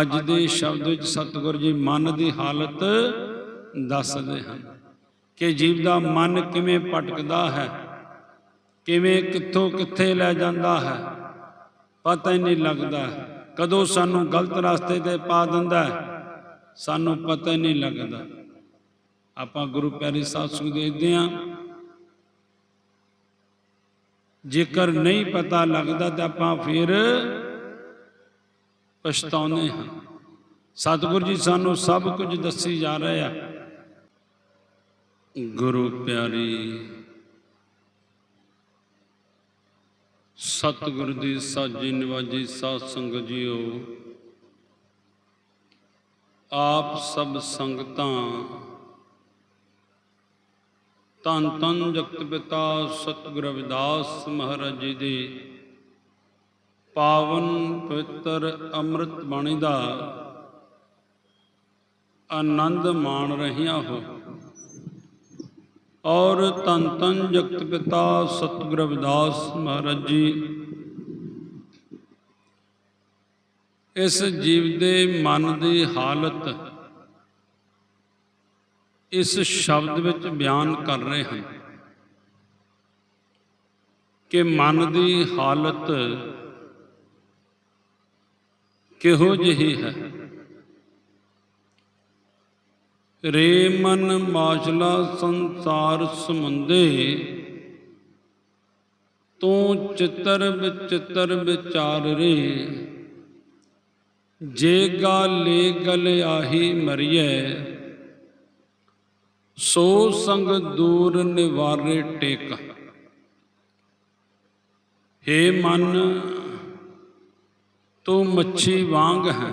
ਅੱਜ ਦੇ ਸ਼ਬਦ ਵਿੱਚ ਸਤਿਗੁਰ ਜੀ ਮਨ ਦੀ ਹਾਲਤ ਦੱਸਦੇ ਹਨ ਕਿ ਜੀਵ ਦਾ ਮਨ ਕਿਵੇਂ ਭਟਕਦਾ ਹੈ, ਕਿਵੇਂ ਕਿੱਥੋਂ ਕਿੱਥੇ ਲੈ ਜਾਂਦਾ ਹੈ, ਪਤਾ ਹੀ ਨਹੀਂ ਲੱਗਦਾ। ਕਦੋਂ ਸਾਨੂੰ ਗਲਤ ਰਸਤੇ ਤੇ ਪਾ ਦਿੰਦਾ ਸਾਨੂੰ ਪਤਾ ਹੀ ਨਹੀਂ ਲੱਗਦਾ। ਆਪਾਂ ਗੁਰੂ ਪਿਆਰੀ ਸਾਧ ਸੰਗਤ ਦੇਖਦੇ ਹਾਂ। ਜੇਕਰ ਨਹੀਂ ਪਤਾ ਲੱਗਦਾ ਤਾਂ ਆਪਾਂ ਫਿਰ ਪਛਤਾਉਂਦੇ ਹਾਂ। ਸਤਿਗੁਰੂ ਜੀ ਸਾਨੂੰ ਸਭ ਕੁਝ ਦੱਸੀ ਜਾ ਰਹੇ ਆ। ਗੁਰੂ ਪਿਆਰੀ, ਸਤਿਗੁਰ ਦੀ ਸਾਜੀ ਨਿਵਾਜੀ ਸਾਧ ਸੰਗਤ ਜੀਓ, ਆਪ ਸਭ ਸੰਗਤਾਂ ਤਨ ਤਨ ਜਗਤ ਪਿਤਾ ਸਤਿਗੁਰ ਰਵਿਦਾਸ ਮਹਾਰਾਜ ਜੀ ਦੀ ਪਾਵਨ ਪਵਿੱਤਰ ਅੰਮ੍ਰਿਤ ਬਾਣੀ ਦਾ ਆਨੰਦ ਮਾਣ ਰਹੀਆਂ ਹੋ। ਔਰ ਤਨ ਤਨ ਜਗਤ ਪਿਤਾ ਸਤਿਗੁਰ ਰਵਿਦਾਸ ਮਹਾਰਾਜ ਜੀ, ਇਸ ਜੀਵ ਦੇ ਮਨ ਦੀ ਹਾਲਤ ਇਸ ਸ਼ਬਦ ਵਿੱਚ ਬਿਆਨ ਕਰ ਰਹੇ ਹਨ ਕਿ ਮਨ ਦੀ ਹਾਲਤ ਕਿਹੋ ਜਿਹੀ ਹੈ? ਰੇ ਮਨ ਮਾਛਲਾ ਸੰਸਾਰ ਸਮੁੰਦੇ, ਤੂੰ ਚਿਤਰ ਵਿਚਿੱਤਰ ਵਿਚਾਰ ਰੇ। ਜੇ ਗਾਲੇ ਗਲ ਆਹੀ ਮਰੀਏ ਸੋ ਸੰਗ ਦੂਰ ਨਿਵਾਰੇ ਟੇਕ। ਹੇ ਮਨ ਤੂੰ ਮੱਛੀ ਵਾਂਗ ਹੈ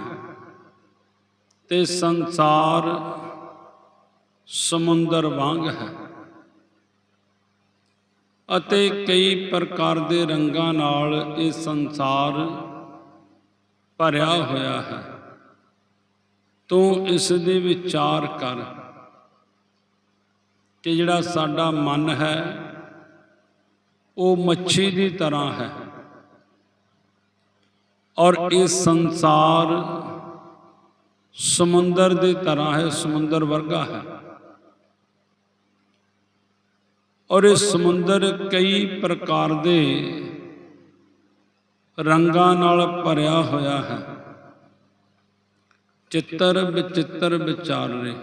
ਤੇ ਸੰਸਾਰ ਸਮੁੰਦਰ ਵਾਂਗ ਹੈ ਅਤੇ ਕਈ ਪ੍ਰਕਾਰ ਦੇ ਰੰਗਾਂ ਨਾਲ ਇਹ ਸੰਸਾਰ ਭਰਿਆ ਹੋਇਆ ਹੈ। ਤੂੰ ਇਸ ਦੇ ਵਿਚਾਰ ਕਰ ਕਿ ਜਿਹੜਾ ਸਾਡਾ ਮਨ ਹੈ, ਉਹ ਮੱਛੀ ਦੀ ਤਰ੍ਹਾਂ ਹੈ। ਔਰ ਇਹ ਸੰਸਾਰ ਸਮੁੰਦਰ ਦੀ ਤਰ੍ਹਾਂ ਹੈ, ਸਮੁੰਦਰ ਵਰਗਾ ਹੈ। ਔਰ ਇਹ ਸਮੁੰਦਰ ਕਈ ਪ੍ਰਕਾਰ ਦੇ ਰੰਗਾਂ ਨਾਲ ਭਰਿਆ ਹੋਇਆ ਹੈ। ਚਿੱਤਰ ਵਿਚਿੱਤਰ ਵਿਚਾਰ ਰਹੇ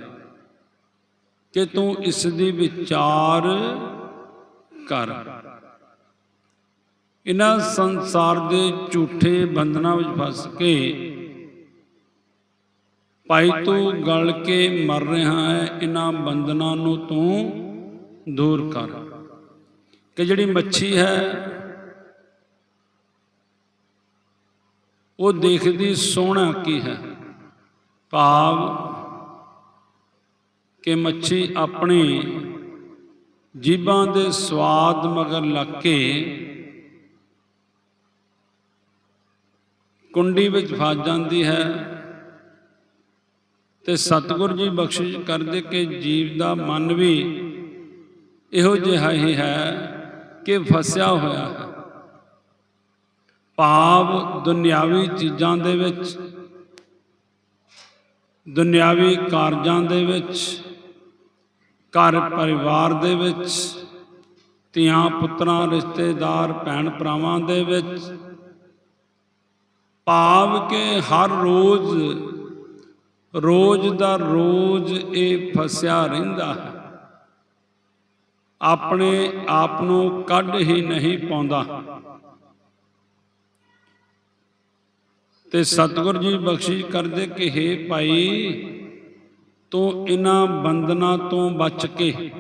ਕਿ ਤੂੰ ਇਸ ਦੀ ਵਿਚਾਰ ਕਰ। ਇਹਨਾਂ ਸੰਸਾਰ ਦੇ ਝੂਠੇ ਬੰਧਨਾਂ ਵਿੱਚ ਫਸ ਕੇ ਭਾਈ ਤੂੰ ਗਲ ਕੇ ਮਰ ਰਿਹਾ ਹੈ, ਇਹਨਾਂ ਬੰਧਨਾਂ ਨੂੰ ਤੂੰ ਦੂਰ ਕਰ। ਕਿ ਜਿਹੜੀ ਮੱਛੀ ਹੈ, ਉਹ ਦੇਖਦੀ ਸੋਹਣਾ ਕੀ ਹੈ? ਭਾਵ ਕਿ ਮੱਛੀ ਆਪਣੇ ਜੀਬਾਂ ਦੇ ਸਵਾਦ ਮਗਰ ਲੱਗ ਕੇ ਕੁੰਡੀ ਵਿੱਚ ਫਸ ਜਾਂਦੀ ਹੈ ਤੇ ਸਤਿਗੁਰ ਜੀ ਬਖਸ਼ਿਸ਼ ਕਰਦੇ ਕਿ ਜੀਵ ਦਾ ਮਨ ਵੀ ਇਹੋ ਜਿਹਾ ਹੀ ਹੈ ਕਿ ਫਸਿਆ ਹੋਇਆ ਹੈ। ਭਾਵ ਦੁਨਿਆਵੀ ਚੀਜ਼ਾਂ ਦੇ ਵਿੱਚ, ਦੁਨਿਆਵੀ ਕਾਰਜਾਂ ਦੇ ਵਿੱਚ, ਘਰ ਪਰਿਵਾਰ ਦੇ ਵਿੱਚ, ਧੀਆਂ ਪੁੱਤਰਾਂ, ਰਿਸ਼ਤੇਦਾਰ, ਭੈਣ ਭਰਾਵਾਂ ਦੇ ਵਿੱਚ ਭਾਵ ਕਿ ਹਰ ਰੋਜ਼ ਰੋਜ਼ ਦਾ ਰੋਜ਼ ਇਹ ਫਸਿਆ ਰਹਿੰਦਾ ਹੈ। ਆਪਣੇ ਆਪ ਨੂੰ ਕੱਢ ਹੀ ਨਹੀਂ ਪਾਉਂਦਾ। ਤੇ ਸਤਿਗੁਰ ਜੀ ਬਖਸ਼ਿਸ਼ ਕਰਦੇ ਕਿ हे ਭਾਈ, ਤੂੰ ਇਹਨਾਂ ਬੰਧਨਾਂ ਤੋਂ ਬਚ ਕੇ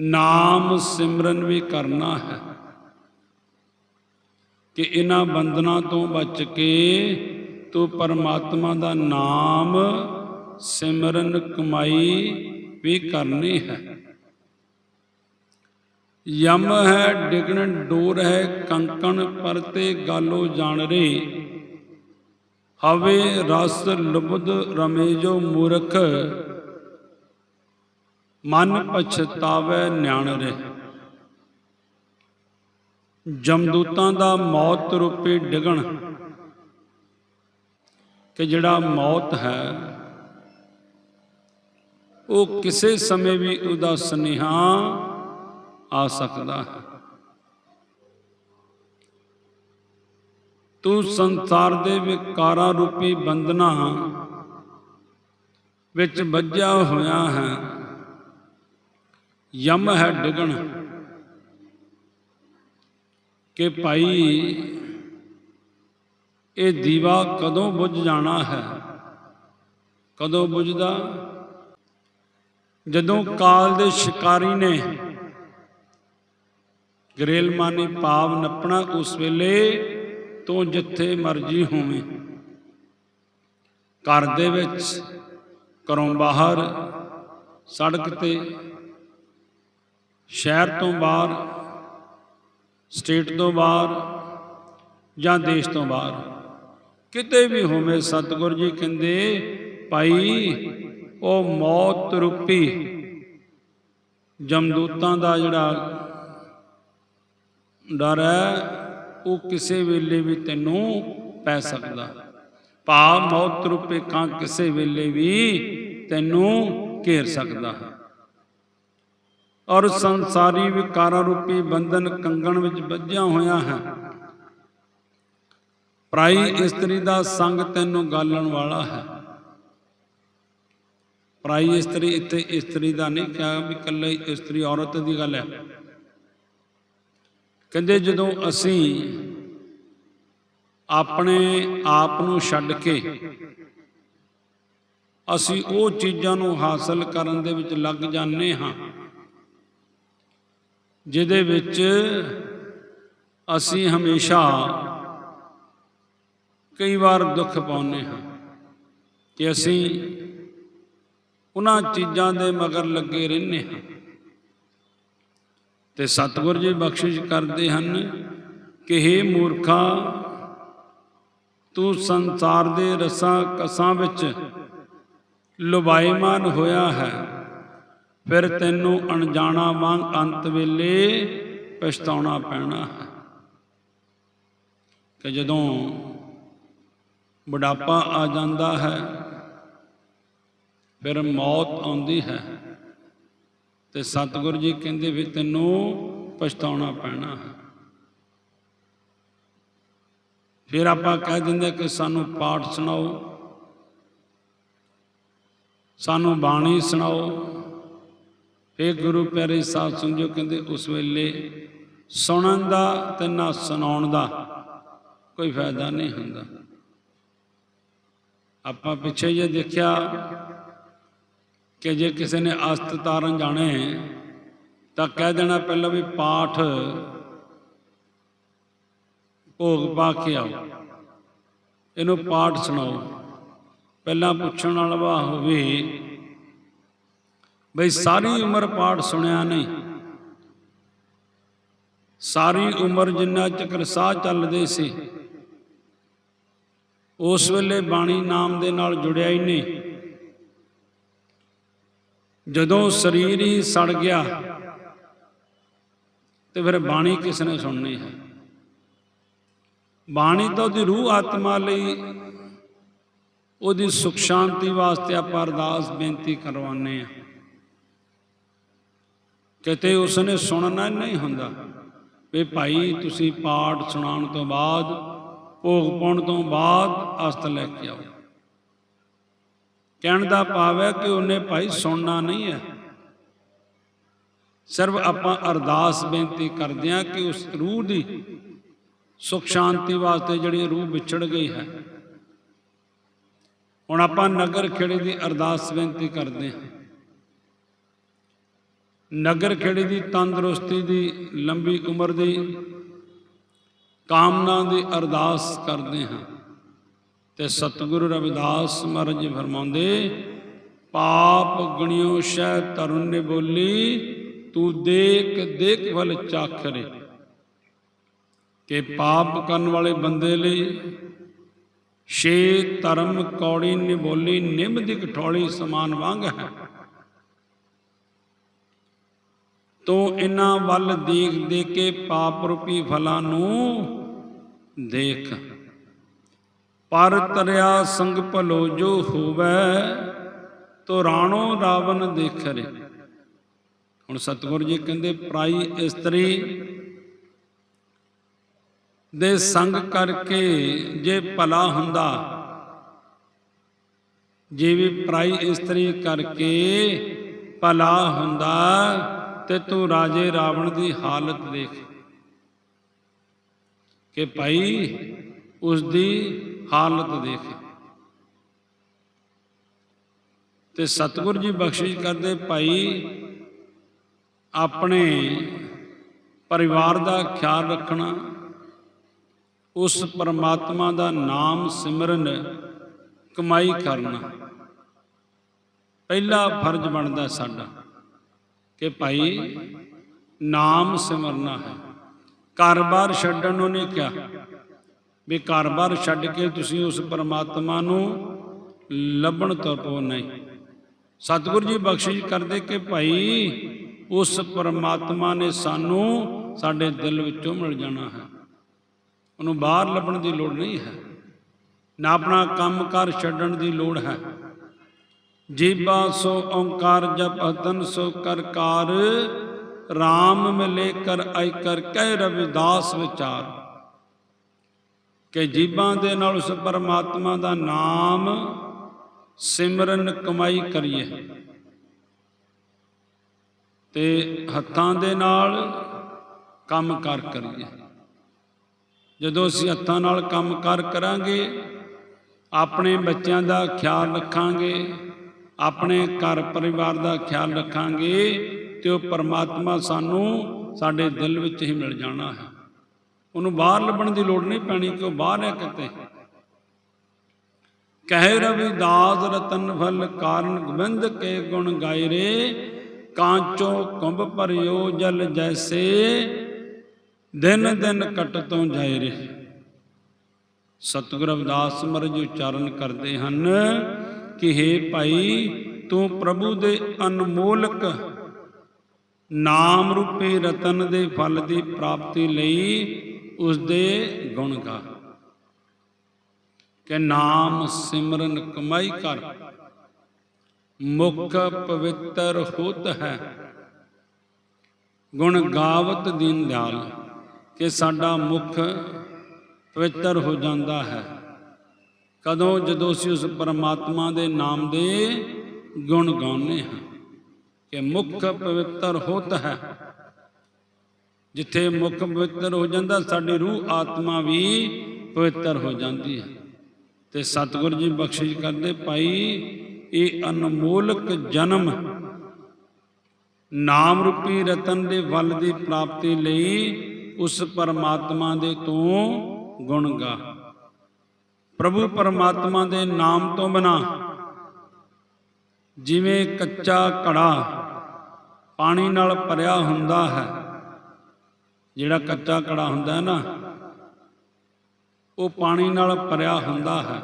ਨਾਮ ਸਿਮਰਨ ਵੀ ਕਰਨਾ ਹੈ। ਕਿ ਇਹਨਾਂ ਬੰਧਨਾਂ ਤੋਂ ਬਚ ਕੇ ਤੂੰ ਪਰਮਾਤਮਾ ਦਾ ਨਾਮ ਸਿਮਰਨ ਕਮਾਈ ਵੀ ਕਰਨੀ ਹੈ। ਯਮ ਹੈ, ਡਿਗਣ ਡੋਰ ਹੈ, ਕੰਕਣ ਪਰਤੇ ਗਾਲੋ ਜਾਣ ਰੇ ਹਵੇ ਰਸ ਲੁਬਦ ਰਮੇਜੋ ਮੂਰਖ, ਮਨ ਪਛਤਾਵੇ ਨਿਆਣ ਰੇ ਜਮਦੂਤਾਂ ਦਾ ਮੌਤ ਰੂਪੀ ਡਿਗਣ। ਕਿ ਜਿਹੜਾ ਮੌਤ ਹੈ, ਉਹ ਕਿਸੇ ਸਮੇਂ ਵੀ ਉਹਦਾ ਸੁਨੇਹਾ ਆ ਸਕਦਾ ਹੈ। ਤੂੰ ਸੰਸਾਰ ਦੇ ਵਿਕਾਰਾਂ ਰੂਪੀ ਬੰਧਨਾਂ ਵਿੱਚ ਵੱਜਿਆ ਹੋਇਆ ਹੈ। ਯਮ ਹੈ ਡਿਗਣ। ਕਿ ਭਾਈ, ਇਹ ਦੀਵਾ ਕਦੋਂ ਬੁੱਝ ਜਾਣਾ ਹੈ? ਕਦੋਂ ਬੁੱਝਦਾ? ਜਦੋਂ ਕਾਲ ਦੇ ਸ਼ਿਕਾਰੀ ਨੇ ਗਰੇਲ ਮਾਨੀ ਪਾਵ ਨੱਪਣਾ ਉਸ ਵੇਲੇ ਤੋਂ ਜਿੱਥੇ ਮਰਜ਼ੀ ਹੋਵੇਂ। ਘਰ ਦੇ ਵਿੱਚ, ਘਰੋਂ ਬਾਹਰ, ਸੜਕ ਤੇ, ਸ਼ਹਿਰ ਤੋਂ ਬਾਹਰ ਸਟੇਟ ਤੋਂ ਬਾਹਰ ਜਾਂ ਦੇਸ਼ ਤੋਂ ਬਾਹਰ। ਕਿਤੇ ਵੀ ਹੋਵੇ ਸਤਿਗੁਰੂ ਜੀ ਕਹਿੰਦੇ, ਭਾਈ, ਉਹ ਮੌਤ ਰੂਪੀ ਜਮਦੂਤਾਂ ਦਾ ਜਿਹੜਾ ਡਰ ਹੈ, ਉਹ ਕਿਸੇ ਵੇਲੇ ਵੀ ਤੈਨੂੰ ਪੈ ਸਕਦਾ। ਭਾਵ ਮੌਤ ਰੂਪੇ ਕਾਂ ਕਿਸੇ ਵੇਲੇ ਵੀ ਤੈਨੂੰ ਘੇਰ ਸਕਦਾ। ਹੈ ਔਰ ਸੰਸਾਰੀ ਵਿਕਾਰਾਂ ਰੂਪੀ ਬੰਧਨ ਕੰਗਣ ਵਿੱਚ ਬੱਝਿਆ ਹੋਇਆ ਹੈ। ਪ੍ਰਾਈ ਇਸਤਰੀ ਦਾ ਸੰਗ ਤੈਨੂੰ ਗਾਲਣ ਵਾਲਾ ਹੈ। ਪ੍ਰਾਈ ਇਸਤਰੀ ਇੱਥੇ ਇਸਤਰੀ ਦਾ ਨਹੀਂ, ਕਿਹਾ ਵੀ ਇਕੱਲੇ ਇਸਤਰੀ ਔਰਤ ਦੀ ਗੱਲ ਹੈ। ਕਹਿੰਦੇ ਜਦੋਂ ਅਸੀਂ ਆਪਣੇ ਆਪ ਨੂੰ ਛੱਡ ਕੇ ਅਸੀਂ ਉਹ ਚੀਜ਼ਾਂ ਨੂੰ ਹਾਸਲ ਕਰਨ ਦੇ ਵਿੱਚ ਲੱਗ ਜਾਂਦੇ ਹਾਂ ਜਿਹਦੇ ਵਿੱਚ ਅਸੀਂ ਹਮੇਸ਼ਾ ਕਈ ਵਾਰ ਦੁੱਖ ਪਾਉਂਦੇ ਹਾਂ ਕਿ ਅਸੀਂ ਉਹਨਾਂ ਚੀਜ਼ਾਂ ਦੇ ਮਗਰ ਲੱਗੇ ਰਹਿੰਦੇ ਹਾਂ। ਤੇ ਸਤਿਗੁਰ ਜੀ ਬਖਸ਼ਿਸ਼ ਕਰਦੇ ਹਨ ਕਿ हे ਮੂਰਖਾ, ਤੂੰ ਸੰਸਾਰ ਦੇ ਰਸਾਂ ਕਸਾਂ ਵਿੱਚ ਲੁਬਾਈਮਾਨ ਹੋਇਆ ਹੈ। ਫਿਰ ਤੈਨੂੰ ਅਣਜਾਣਾ ਵਾਂਗ ਅੰਤ ਵੇਲੇ ਪਛਤਾਉਣਾ ਪੈਣਾ। ਹੈ ਕਿ ਜਦੋਂ ਬੁਢਾਪਾ ਆ ਜਾਂਦਾ ਹੈ, ਫਿਰ ਮੌਤ ਆਉਂਦੀ ਹੈ ਤੇ ਸਤਿਗੁਰੂ ਜੀ ਕਹਿੰਦੇ ਵੀ ਤੈਨੂੰ ਪਛਤਾਉਣਾ ਪੈਣਾ। ਹੈ ਫਿਰ ਆਪਾਂ ਕਹਿ ਦਿੰਦੇ ਕਿ ਸਾਨੂੰ ਪਾਠ ਸੁਣਾਓ, ਸਾਨੂੰ ਬਾਣੀ ਸੁਣਾਓ ਫਿਰ ਗੁਰੂ ਪਿਆਰੇ ਸਾਹਿਬ ਸਮਝੋ ਕਹਿੰਦੇ ਉਸ ਵੇਲੇ ਸੁਣਨ ਦਾ ਤੇ ਨਾ ਸੁਣਾਉਣ ਦਾ ਕੋਈ ਫਾਇਦਾ ਨਹੀਂ ਹੁੰਦਾ। ਆਪਾਂ ਪਿੱਛੇ ਜੇ ਦੇਖਿਆ ਕਿ ਜੇ ਕਿਸੇ ਨੇ ਅਸਤ ਤਾਰਨ ਜਾਣੇ ਤਾਂ ਕਹਿ ਦੇਣਾ ਪਹਿਲਾਂ ਵੀ ਪਾਠ ਭੋਗ ਪਾ ਕੇ ਆਓ। ਇਹਨੂੰ ਪਾਠ ਸੁਣਾਓ। ਪਹਿਲਾਂ ਪੁੱਛਣ ਵਾਲਾ ਹੋਵੇ ਬਈ ਸਾਰੀ ਉਮਰ ਪਾਠ ਸੁਣਿਆ ਨਹੀਂ। ਸਾਰੀ ਉਮਰ ਜਿੰਨਾ ਚੱਕਰ ਸਾਹ ਚੱਲਦੇ ਸੀ, ਉਸ ਵੇਲੇ ਬਾਣੀ ਨਾਮ ਦੇ ਨਾਲ ਜੁੜਿਆ ਹੀ ਨਹੀਂ। ਜਦੋਂ ਸਰੀਰ ਹੀ ਸੜ ਗਿਆ, ਤੇ ਫਿਰ ਬਾਣੀ ਕਿਸ ਨੇ ਸੁਣਨੀ ਹੈ? ਬਾਣੀ ਤਾਂ ਉਹਦੀ ਰੂਹ ਆਤਮਾ ਲਈ, ਉਹਦੀ ਸੁਖ ਸ਼ਾਂਤੀ ਵਾਸਤੇ ਆਪਾਂ ਅਰਦਾਸ ਬੇਨਤੀ ਕਰਵਾਉਂਦੇ ਆ ਕਿਤੇ ਉਸਨੇ ਸੁਣਨਾ ਨਹੀਂ ਹੁੰਦਾ। ਵੀ ਭਾਈ, ਤੁਸੀਂ ਪਾਠ ਸੁਣਾਉਣ ਤੋਂ ਬਾਅਦ, ਭੋਗ ਪਾਉਣ ਤੋਂ ਬਾਅਦ ਅਸਤ ਲੈ ਕੇ ਆਓ। ਕਹਿਣ ਦਾ ਭਾਵ ਹੈ ਕਿ ਉਹਨੇ ਭਾਈ ਸੁਣਨਾ ਨਹੀਂ ਹੈ। ਸਿਰਫ ਆਪਾਂ ਅਰਦਾਸ ਬੇਨਤੀ ਕਰਦੇ ਹਾਂ ਕਿ ਉਸ ਰੂਹ ਦੀ ਸੁਖ ਸ਼ਾਂਤੀ ਵਾਸਤੇ ਜਿਹੜੀ ਰੂਹ ਵਿਛੜ ਗਈ ਹੈ। ਹੁਣ ਆਪਾਂ ਨਗਰ ਖੇੜੇ ਦੀ ਅਰਦਾਸ ਬੇਨਤੀ ਕਰਦੇ ਹਾਂ। ਨਗਰ ਖੇੜੇ ਦੀ ਤੰਦਰੁਸਤੀ ਦੀ ਲੰਬੀ ਉਮਰ ਦੀ ਕਾਮਨਾ ਦੀ ਅਰਦਾਸ ਕਰਦੇ ਹਾਂ। ਤੇ ਸਤਿਗੁਰੂ ਰਵਿਦਾਸ ਮਹਾਰਾਜ ਜੀ ਫਰਮਾਉਂਦੇ, ਪਾਪ ਗਣਿਓ ਸ਼ੈ ਤਰੁਣ ਨੇ ਬੋਲੀ ਤੂੰ ਦੇਖ ਦੇਖ ਵਲ ਚਾਖਰੇ ਕਿ ਪਾਪ ਕਰਨ ਵਾਲੇ ਬੰਦੇ ਲਈ ਛੇ ਧਰਮ ਕੌੜੀ ਨਿਬੋਲੀ, ਨਿੰਮ ਦੀ ਕਠੋਲੀ ਸਮਾਨ ਵਾਂਗ ਹੈ। ਤੂੰ ਇਹਨਾਂ ਵੱਲ ਦੇਖ ਦੇ ਕੇ ਪਾਪ ਰੂਪੀ ਫਲਾਂ ਨੂੰ ਦੇਖ। ਪਰ ਤਰਿਆ ਸੰਗ ਭਲੋ ਜੋ ਹੋਵੇ, ਤੋ ਰਾਣੋ ਰਾਵਨ ਦੇਖਰੇ। ਹੁਣ ਸਤਿਗੁਰੂ ਜੀ ਕਹਿੰਦੇ, ਪ੍ਰਾਈ ਇਸਤਰੀ ਦੇ ਸੰਗ ਕਰਕੇ ਜੇ ਭਲਾ ਹੁੰਦਾ, ਜੇ ਵੀ ਪ੍ਰਾਈ ਇਸਤਰੀ ਕਰਕੇ ਭਲਾ ਹੁੰਦਾ ਤੇ ਤੂੰ ਰਾਜੇ ਰਾਵਣ ਦੀ ਹਾਲਤ ਦੇਖ ਕਿ ਭਾਈ ਉਸ ਦੀ ਹਾਲਤ ਦੇਖ। ਤੇ ਸਤਿਗੁਰੂ ਜੀ ਬਖਸ਼ਿਸ਼ ਕਰਦੇ, ਭਾਈ ਆਪਣੇ ਪਰਿਵਾਰ ਦਾ ਖਿਆਲ ਰੱਖਣਾ, ਉਸ ਪਰਮਾਤਮਾ ਦਾ ਨਾਮ ਸਿਮਰਨ, ਕਮਾਈ ਕਰਨਾ, ਪਹਿਲਾ ਫਰਜ਼ ਬਣਦਾ ਸਾਡਾ। ਕਿ ਭਾਈ, ਨਾਮ ਸਿਮਰਨਾ ਹੈ। ਘਰ-ਬਾਰ ਛੱਡਣ ਨੂੰ ਨਹੀਂ ਕਿਹਾ। ਵੀ ਘਰ-ਬਾਰ ਛੱਡ ਕੇ ਤੁਸੀਂ ਉਸ ਪਰਮਾਤਮਾ ਨੂੰ ਲੱਭਣ ਤੋਂ ਨਹੀਂ। ਸਤਿਗੁਰੂ ਜੀ ਬਖਸ਼ਿਸ਼ ਕਰਦੇ ਕਿ ਭਾਈ, ਉਸ ਪਰਮਾਤਮਾ ਨੇ ਸਾਨੂੰ ਸਾਡੇ ਦਿਲ ਵਿੱਚੋਂ ਮਿਲ ਜਾਣਾ ਹੈ। ਉਹਨੂੰ ਬਾਹਰ ਲੱਭਣ ਦੀ ਲੋੜ ਨਹੀਂ ਹੈ। ਨਾ ਆਪਣਾ ਕੰਮ ਕਰ ਛੱਡਣ ਦੀ ਲੋੜ ਹੈ। ਜੀਬਾ ਸੋ ਓੰਕਾਰ ਜਪ ਹਤਨ ਸੋ ਕਰ ਕਾਰ RAM ਮਿਲੇ ਕਰ ਆਈ ਕਰ, ਕਹਿ ਰਵਿਦਾਸ ਵਿਚਾਰ। ਕਿ ਜੀਬਾਂ ਦੇ ਨਾਲ ਉਸ ਪਰਮਾਤਮਾ ਦਾ ਨਾਮ ਸਿਮਰਨ ਕਮਾਈ ਕਰੀਏ। ਤੇ ਹੱਥਾਂ ਦੇ ਨਾਲ ਕੰਮ ਕਰ ਕਰੀਏ। ਜਦੋਂ ਅਸੀਂ ਹੱਥਾਂ ਨਾਲ ਕੰਮ ਕਰ ਕਰਾਂਗੇ, ਆਪਣੇ ਬੱਚਿਆਂ ਦਾ ਖਿਆਲ ਰੱਖਾਂਗੇ ਆਪਣੇ ਘਰ ਪਰਿਵਾਰ ਦਾ ਖਿਆਲ ਰੱਖਾਂਗੇ ਤੇ ਉਹ ਪਰਮਾਤਮਾ ਸਾਨੂੰ ਸਾਡੇ ਦਿਲ ਵਿੱਚ ਹੀ ਮਿਲ ਜਾਣਾ ਹੈ। ਉਹਨੂੰ ਬਾਹਰ ਲੱਭਣ ਦੀ ਲੋੜ ਨਹੀਂ ਪੈਣੀ ਕਿ ਉਹ ਬਾਹਰ ਹੈ ਕਿਤੇ। ਕਹਿ ਰਵਿਦਾਸ ਰਤਨ ਫਲ ਕਾਰਨ ਗੋਬਿੰਦ ਕੇ ਗੁਣ ਗਾਏ ਰੇ, ਕਾਂਚੋ ਕੁੰਭ ਭਰਿਓ ਜਲ ਜੈਸੇ, ਦਿਨ ਦਿਨ ਕਟ ਤੋਂ ਜਾਇ ਰੇ। ਸਤਿਗੁਰ ਰਵਿਦਾਸ ਮਰਜ ਉਚਾਰਨ ਕਰਦੇ ਹਨ। ਕਿ हे ਭਾਈ, ਤੂੰ ਪ੍ਰਭੂ ਦੇ ਅਨਮੋਲਕ ਨਾਮ ਰੂਪੀ ਰਤਨ ਦੇ ਫਲ ਦੀ ਪ੍ਰਾਪਤੀ ਲਈ ਉਸ ਦੇ ਗੁਣ ਗਾ। ਕਿ ਨਾਮ ਸਿਮਰਨ ਕਮਾਈ ਕਰ, ਮੁਖ ਪਵਿੱਤਰ ਹੋਤ ਹੈ, ਗੁਣ ਗਾਵਤ ਦੀਨ ਦਿਆਲ, ਕਿ ਸਾਡਾ ਮੁਖ ਪਵਿੱਤਰ ਹੋ ਜਾਂਦਾ ਹੈ। ਕਦੋਂ ਜਦੋਂ ਅਸੀਂ ਉਸ ਪਰਮਾਤਮਾ ਦੇ ਨਾਮ ਦੇ ਗੁਣ ਗਾਉਂਦੇ ਹਾਂ ਕਿ ਮੁੱਖ ਪਵਿੱਤਰ ਹੋਤ ਹੈ। ਜਿੱਥੇ ਮੁੱਖ ਪਵਿੱਤਰ ਹੋ ਜਾਂਦਾ, ਸਾਡੀ ਰੂਹ ਆਤਮਾ ਵੀ ਪਵਿੱਤਰ ਹੋ ਜਾਂਦੀ ਹੈ। ਤੇ ਸਤਿਗੁਰੂ ਜੀ ਬਖਸ਼ਿਸ਼ ਕਰਦੇ, ਭਾਈ, ਇਹ ਅਨਮੋਲਕ ਜਨਮ ਨਾਮ ਰੂਪੀ ਰਤਨ ਦੇ ਫਲ ਦੀ ਪ੍ਰਾਪਤੀ ਲਈ ਉਸ ਪਰਮਾਤਮਾ ਦੇ ਤੋਂ ਗੁਣ ਗਾ। ਪ੍ਰਭੂ ਪਰਮਾਤਮਾ ਦੇ ਨਾਮ ਤੋਂ ਬਿਨਾ ਜਿਵੇਂ ਕੱਚਾ ਘੜਾ ਪਾਣੀ ਨਾਲ ਭਰਿਆ ਹੁੰਦਾ ਹੈ, ਜਿਹੜਾ ਕੱਚਾ ਘੜਾ ਹੁੰਦਾ ਹੈ ਨਾ, ਉਹ ਪਾਣੀ ਨਾਲ ਭਰਿਆ ਹੁੰਦਾ ਹੈ।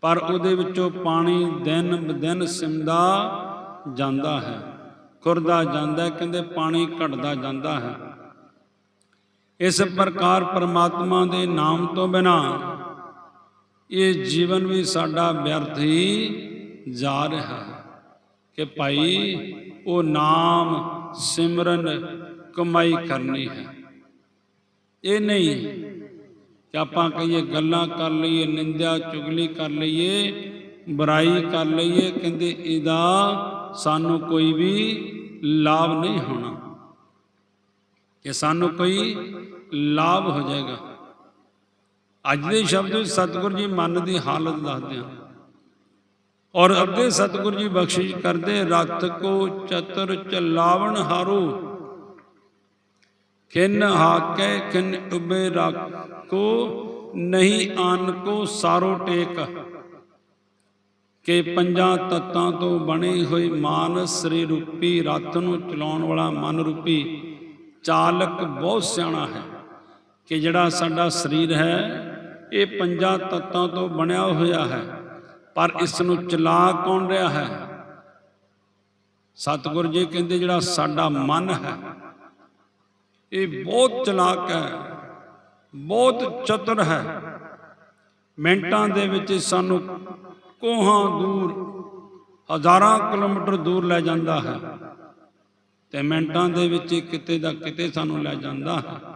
ਪਰ ਉਹਦੇ ਵਿੱਚੋਂ ਪਾਣੀ ਦਿਨ ਬਦਿਨ ਸਿੰਦਾ ਜਾਂਦਾ ਹੈ। ਖੁਰਦਾ ਜਾਂਦਾ ਕਹਿੰਦੇ ਪਾਣੀ ਘਟਦਾ ਜਾਂਦਾ ਹੈ। ਇਸ ਪ੍ਰਕਾਰ ਪਰਮਾਤਮਾ ਦੇ ਨਾਮ ਤੋਂ ਬਿਨਾ ਇਹ ਜੀਵਨ ਵੀ ਸਾਡਾ ਵਿਅਰਥ ਹੀ ਜਾ ਰਿਹਾ ਹੈ ਕਿ ਭਾਈ ਉਹ ਨਾਮ ਸਿਮਰਨ ਕਮਾਈ ਕਰਨੀ ਹੈ। ਇਹ ਨਹੀਂ ਕਿ ਆਪਾਂ ਕਹੀਏ ਗੱਲਾਂ ਕਰ ਲਈਏ, ਨਿੰਦਿਆ, ਚੁਗਲੀ ਕਰ ਲਈਏ, ਬੁਰਾਈ ਕਰ ਲਈਏ, ਕਹਿੰਦੇ ਇਹਦਾ ਸਾਨੂੰ ਕੋਈ ਵੀ ਲਾਭ ਨਹੀਂ ਹੋਣਾ। ਕਿ ਸਾਨੂੰ ਕੋਈ ਲਾਭ ਹੋ ਜਾਏਗਾ। ਅੱਜ ਦੇ ਸ਼ਬਦ ਵਿੱਚ ਸਤਿਗੁਰੂ ਜੀ ਮਨ ਦੀ ਹਾਲਤ ਦੱਸਦੇ ਹਨ। ਔਰ ਅੱਗੇ ਸਤਿਗੁਰੂ ਜੀ ਬਖਸ਼ਿਸ਼ ਕਰਦੇ ਰਤ ਕੋ ਚਤੁਰ ਚਲਾਵਣ ਹਾਰੋ ਕਿਨ ਹਾਕੇ ਕਿਨ ਉਬੇ ਰੱਖੋ ਨਹੀਂ ਆਨ ਕੋ ਸਾਰੋ ਟੇਕ, ਕਿ ਪੰਜਾਂ ਤੱਤਾਂ ਤੋਂ ਬਣੇ ਹੋਏ ਮਾਨ ਸ੍ਰੀ ਰੂਪੀ ਰਥ ਨੂੰ ਚਲਾਉਣ ਵਾਲਾ ਮਨ ਰੂਪੀ, ਚਾਲਕ ਬਹੁਤ ਸਿਆਣਾ ਹੈ। ਕਿ ਜਿਹੜਾ ਸਾਡਾ ਸਰੀਰ ਹੈ, ਇਹ ਪੰਜਾਂ ਤੱਤਾਂ ਤੋਂ ਬਣਿਆ ਹੋਇਆ ਹੈ, ਪਰ ਇਸ ਨੂੰ ਚਲਾ ਕੌਣ ਰਿਹਾ ਹੈ? ਸਤਿਗੁਰ ਜੀ ਕਹਿੰਦੇ ਜਿਹੜਾ ਸਾਡਾ ਮਨ ਹੈ, ਇਹ ਬਹੁਤ ਚਲਾਕ ਹੈ, ਬਹੁਤ ਚਤੁਰ ਹੈ। ਮਿੰਟਾਂ ਦੇ ਵਿੱਚ ਸਾਨੂੰ ਕੋਹਾਂ ਦੂਰ, ਹਜ਼ਾਰਾਂ ਕਿਲੋਮੀਟਰ ਦੂਰ ਲੈ ਜਾਂਦਾ ਹੈ ਤੇ ਮਿੰਟਾਂ ਦੇ ਵਿੱਚ ਕਿਤੇ ਦਾ ਕਿਤੇ ਸਾਨੂੰ ਲੈ ਜਾਂਦਾ ਹੈ।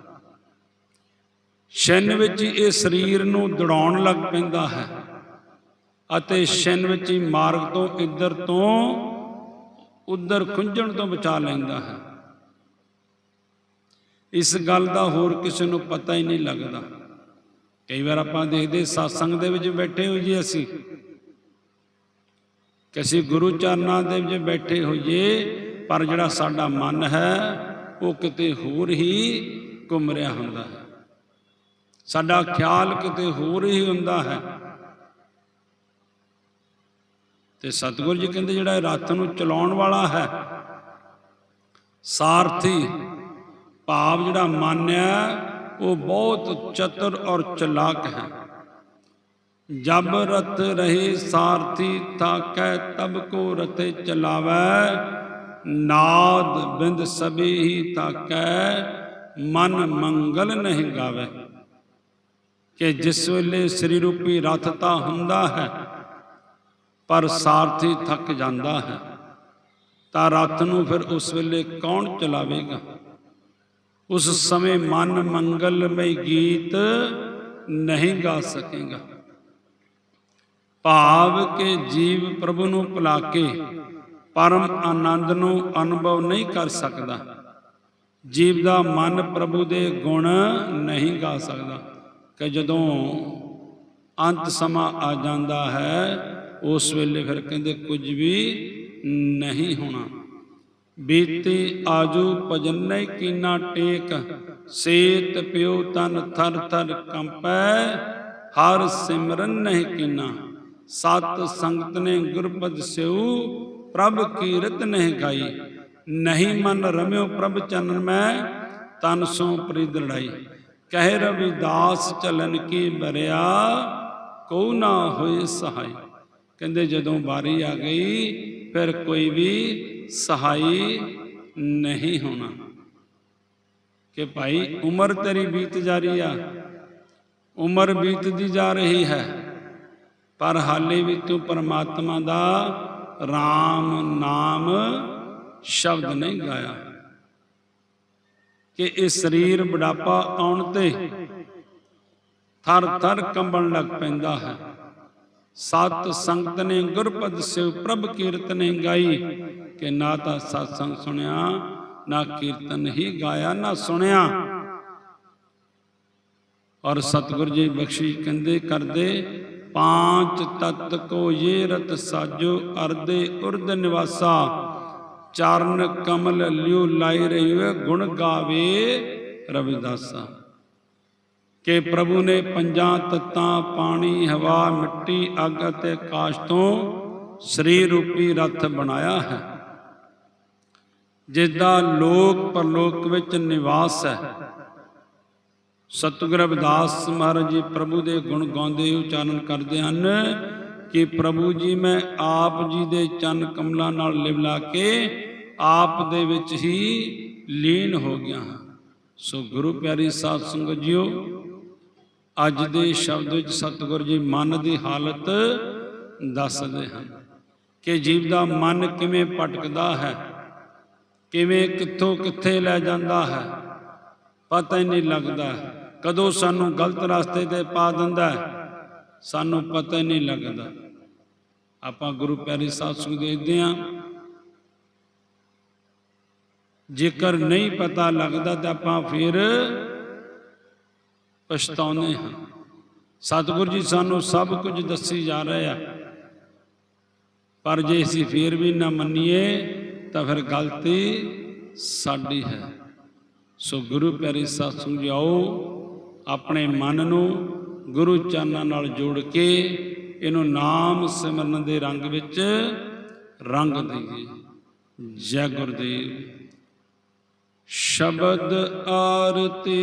ਛਿਨ ਵਿੱਚ ਹੀ ਇਹ ਸਰੀਰ ਨੂੰ ਦੜਾਉਣ ਲੱਗ ਪੈਂਦਾ ਹੈ ਅਤੇ ਛਿਨ ਵਿੱਚ ਹੀ ਮਾਰਗ ਤੋਂ ਇੱਧਰ ਤੋਂ ਉੱਧਰ ਖੁੰਝਣ ਤੋਂ ਬਚਾ ਲੈਂਦਾ ਹੈ। ਇਸ ਗੱਲ ਦਾ ਹੋਰ ਕਿਸੇ ਨੂੰ ਪਤਾ ਹੀ ਨਹੀਂ ਲੱਗਦਾ। ਕਈ ਵਾਰ ਆਪਾਂ ਦੇਖਦੇ satsang ਦੇ ਵਿੱਚ ਬੈਠੇ ਹੋ ਜੀ ਅਸੀਂ। ਕਿਸੇ ਗੁਰੂ ਚਰਨਾਂ ਦੇ ਵਿੱਚ ਬੈਠੇ ਹੋਈਏ, ਪਰ ਜਿਹੜਾ ਸਾਡਾ ਮਨ ਹੈ, ਉਹ ਕਿਤੇ ਹੋਰ ਹੀ ਘੁੰਮ ਰਿਹਾ ਹੁੰਦਾ ਹੈ। ਸਾਡਾ ਖਿਆਲ ਕਿਤੇ ਹੋਰ ਹੀ ਹੁੰਦਾ ਹੈ। ਤੇ ਸਤਿਗੁਰੂ ਜੀ ਕਹਿੰਦੇ ਜਿਹੜਾ ਇਹ ਰਥ ਨੂੰ ਚਲਾਉਣ ਵਾਲਾ ਹੈ, ਸਾਰਥੀ, ਭਾਵ ਜਿਹੜਾ ਮਨ ਹੈ ਉਹ ਬਹੁਤ ਚਤੁਰ ਔਰ ਚਲਾਕ ਹੈ। ਜਬ ਰਤ ਰਹੇ ਸਾਰਥੀ ਤਾਕੈ ਤਬ ਕੋ ਰਤੇ ਚਲਾਵੈ। ਨਾਦ ਬਿੰਦ ਸਭੀ ਹੀ ਤਾਕੈ ਮਨ ਮੰਗਲ ਨਹੀਂ ਗਾਵੇ। ਕਿ ਜਿਸ ਵੇਲੇ ਸ੍ਰੀ ਰੂਪੀ ਰਥ ਤਾਂ ਹੁੰਦਾ ਹੈ, ਪਰ ਸਾਰਥੀ ਥੱਕ ਜਾਂਦਾ ਹੈ, ਤਾਂ ਰਥ ਨੂੰ ਫਿਰ ਉਸ ਵੇਲੇ ਕੌਣ ਚਲਾਵੇਗਾ? ਉਸ ਸਮੇਂ ਮਨ ਮੰਗਲਮਈ ਗੀਤ ਨਹੀਂ ਗਾ ਸਕੇਗਾ। ਭਾਵ ਕਿ ਜੀਵ ਪ੍ਰਭੂ ਨੂੰ ਭੁਲਾ ਕੇ ਪਰਮ ਆਨੰਦ ਨੂੰ ਅਨੁਭਵ ਨਹੀਂ ਕਰ ਸਕਦਾ। ਜੀਵ ਦਾ ਮਨ ਪ੍ਰਭੂ ਦੇ ਗੁਣ ਨਹੀਂ ਗਾ ਸਕਦਾ। ਕਿ ਜਦੋਂ ਅੰਤ ਸਮਾਂ ਆ ਜਾਂਦਾ ਹੈ, ਉਸ ਵੇਲੇ ਫਿਰ ਕਹਿੰਦੇ ਕੁਝ ਵੀ ਨਹੀਂ ਹੋਣਾ। ਬੀਤੀ ਆਜੂ ਭਜਨੈ ਕੀਨਾ ਟੇਕ, ਸੇਤ ਪਿਓ ਤਨ ਥਰ ਥਰ ਕੰਪੈ, ਹਰ ਸਿਮਰਨ ਨਹੀਂ ਕੀਨਾ। ਸਤ ਸੰਗਤ ਨੇ ਗੁਰਪਦ ਸਿਉ, ਪ੍ਰਭ ਕੀਰਤ ਨਹਿ ਗਾਈ। ਨਹੀਂ ਮਨ ਰਮਿਓ ਪ੍ਰਭ ਚਰਨ ਮੈਂ, ਤਨ ਸੋ ਪ੍ਰੀਤ ਲੜਾਈ। ਕਹਿ ਰਵਿਦਾਸ ਚਲਨ ਕੀ ਬਰਿਆ ਕੋ ਨਾ ਹੋਏ ਸਹਾਈ। ਕਹਿੰਦੇ ਜਦੋਂ ਵਾਰੀ ਆ ਗਈ, ਫਿਰ ਕੋਈ ਵੀ ਸਹਾਈ ਨਹੀਂ ਹੋਣਾ। ਕਿ ਭਾਈ, ਉਮਰ ਤੇਰੀ ਬੀਤ ਜਾ ਰਹੀ ਆ। ਉਮਰ ਬੀਤਦੀ ਜਾ ਰਹੀ ਹੈ। ਪਰ ਹਾਲੇ ਵੀ ਤੂੰ ਪਰਮਾਤਮਾ ਦਾ RAM ਨਾਮ ਸ਼ਬਦ ਨਹੀਂ ਗਾਇਆ। ਕਿ ਇਹ ਸਰੀਰ ਬੁਢਾਪਾ ਆਉਣ ਤੇ ਥਰ ਥਰ ਕੰਬਣ ਲੱਗ ਪੈਂਦਾ ਹੈ। ਸਤ ਸੰਗਤ ਨੇ ਗੁਰਪਦ ਸਿਵ ਪ੍ਰਭ ਕੀਰਤਨੇ ਗਾਈ ਕਿ ਨਾ ਤਾਂ ਸਤਸੰਗ ਸੁਣਿਆ, ਨਾ ਕੀਰਤਨ ਹੀ ਗਾਇਆ, ਨਾ ਸੁਣਿਆ। ਔਰ ਸਤਿਗੁਰ ਜੀ ਬਖਸ਼ੀ ਕਹਿੰਦੇ, ਕਰਦੇ, ਪਾਂਚ ਤਤ ਕੋ ਇਹ ਰਤ ਸਾਜੋ, ਅਰਦੇ ਉਰਦ ਨਿਵਾਸਾ ਚਰਨ ਕਮਲ ਲਿਉ ਲਾਈ ਰਹੀਵੇ ਗੁਣ ਗਾਵੇ ਰਵਿਦਾਸਾ। ਕਿ ਪ੍ਰਭੂ ਨੇ ਪੰਜਾਂ ਤੱਤਾਂ ਪਾਣੀ, ਹਵਾ, ਮਿੱਟੀ, ਅੱਗ ਅਤੇ ਆਕਾਸ਼ ਤੋਂ ਸਰੀਰ ਰੂਪੀ ਰਥ ਬਣਾਇਆ ਹੈ। ਜਿਸ ਦਾ ਲੋਕ ਪਰਲੋਕ ਵਿੱਚ ਨਿਵਾਸ ਹੈ। ਸਤਿਗੁਰ ਰਵਿਦਾਸ ਮਹਾਰਾਜ ਜੀ ਪ੍ਰਭੂ ਦੇ ਗੁਣ ਗਾਉਂਦੇ ਉਚਾਰਨ ਕਰਦੇ ਹਨ ਕਿ ਪ੍ਰਭੂ ਜੀ, ਮੈਂ ਆਪ ਜੀ ਦੇ ਚੰਨ ਕਮਲਾਂ ਨਾਲ ਲਿਵਲਾ ਕੇ ਆਪ ਦੇ ਵਿੱਚ ਹੀ ਲੀਨ ਹੋ ਗਿਆ ਹਾਂ। ਸੋ ਗੁਰੂ ਪਿਆਰੀ ਸਾਧ ਸੰਗਤ ਜੀਓ, ਅੱਜ ਦੇ ਸ਼ਬਦ ਵਿੱਚ ਸਤਿਗੁਰ ਜੀ ਮਨ ਦੀ ਹਾਲਤ ਦੱਸਦੇ ਹਨ ਕਿ ਜੀਵ ਦਾ ਮਨ ਕਿਵੇਂ ਭਟਕਦਾ ਹੈ, ਕਿਵੇਂ ਕਿੱਥੋਂ ਕਿੱਥੇ ਲੈ ਜਾਂਦਾ ਹੈ, ਪਤਾ ਹੀ ਨਹੀਂ ਲੱਗਦਾ ਕਦੋਂ ਸਾਨੂੰ ਗਲਤ ਰਸਤੇ ਤੇ ਪਾ ਦਿੰਦਾ ਹੈ। ਸਾਨੂੰ ਪਤਾ ਹੀ ਨਹੀਂ ਲੱਗਦਾ। ਆਪਾਂ ਗੁਰੂ ਪਿਆਰੀ ਸਾਧ ਸੰਗਤ ਦੇਖਦੇ ਹਾਂ। ਜੇਕਰ ਨਹੀਂ ਪਤਾ ਲੱਗਦਾ ਤਾਂ ਆਪਾਂ ਫਿਰ ਪਛਤਾਉਂਦੇ ਹਾਂ। ਸਤਿਗੁਰੂ ਜੀ ਸਾਨੂੰ ਸਭ ਕੁਝ ਦੱਸੀ ਜਾ ਰਹੇ ਆ। ਪਰ ਜੇ ਅਸੀਂ ਫਿਰ ਵੀ ਨਾ ਮੰਨੀਏ ਤਾਂ ਫਿਰ ਗਲਤੀ ਸਾਡੀ ਹੈ। ਸੋ ਗੁਰੂ ਪਿਆਰੇ ਸਾਧ ਸੰਗਤ ਜੀ ਆਓ, ਆਪਣੇ ਮਨ ਨੂੰ ਗੁਰੂ ਚਾਨਾਂ ਨਾਲ ਜੋੜ ਕੇ ਇਹਨੂੰ ਨਾਮ ਸਿਮਰਨ ਦੇ ਰੰਗ ਵਿੱਚ ਰੰਗ ਦੇਈਏ। ਜੈ ਗੁਰਦੇਵ। ਸ਼ਬਦ ਆਰਤੀ।